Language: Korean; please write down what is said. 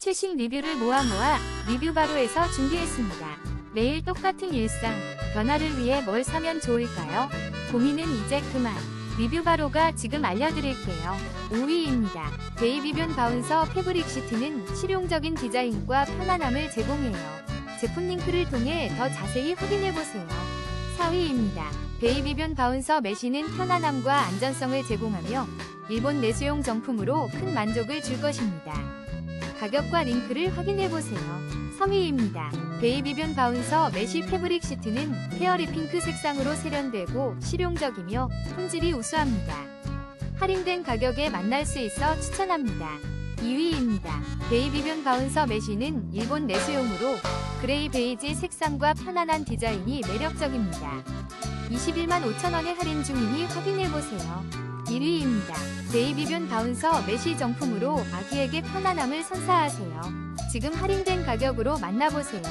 최신 리뷰를 모아 모아 리뷰 바로에서 준비했습니다. 매일 똑같은 일상, 변화를 위해 뭘 사면 좋을까요? 고민은 이제 그만. 리뷰 바로가 지금 알려드릴게요. 5위입니다. 베이비변 바운서 패브릭 시트는 실용적인 디자인과 편안함을 제공해요. 제품 링크를 통해 더 자세히 확인해보세요. 4위입니다. 베이비변 바운서 메쉬는 편안함과 안전성을 제공하며 일본 내수용 정품으로 큰 만족을 줄 것입니다. 가격과 링크를 확인해보세요. 3위입니다. 베이비변 바운서 메쉬 패브릭 시트는 페어리 핑크 색상으로 세련되고 실용적이며 품질이 우수합니다. 할인된 가격에 만날 수 있어 추천합니다. 2위입니다. 베이비변 바운서 메쉬는 일본 내수용으로 그레이 베이지 색상과 편안한 디자인이 매력적입니다. 21만 5천원에 할인 중이니 확인해보세요. 1위입니다. 베이비변 바운서 메쉬 정품으로 아기에게 편안함을 선사하세요. 지금 할인된 가격으로 만나보세요.